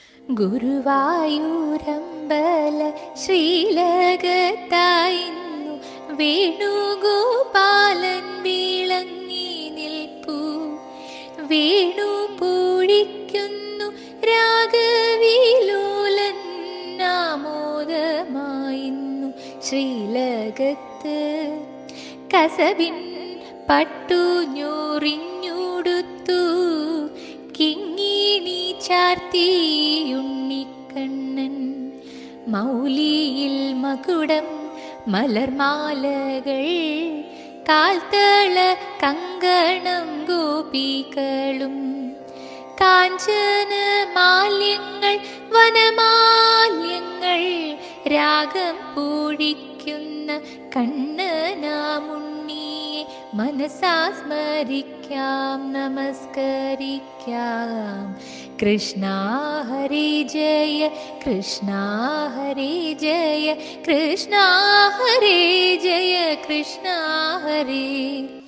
ഗുരുവായൂരമ്പല ശ്രീലകത്തായിരുന്നു വേണുഗോപാലൻ വിളങ്ങി നിൽപ്പൂ. വേണു പൂഴിക്കുന്നു രാഗവിലോലൻ നാമോദമായിരുന്നു ശ്രീലകത്ത് കസവിൻ പട്ടു ചാർത്തിയുണ്ണിക്കണ്ണൻ മൗലിയിൽ മകുടം മലർമാലകൾ കാൽത്തള കങ്കണം ഗോപികളും. കാഞ്ചന മാല്യങ്ങൾ വനമാല്യങ്ങൾ രാഗം പൂഴിക്കുന്ന കണ്ണനാമുണ്ണിയെ मनसा स्मरिक्यां नमस्करिक्यां। कृष्णा हरि जय कृष्णा हरि जय कृष्णा हरि जय कृष्णा हरि।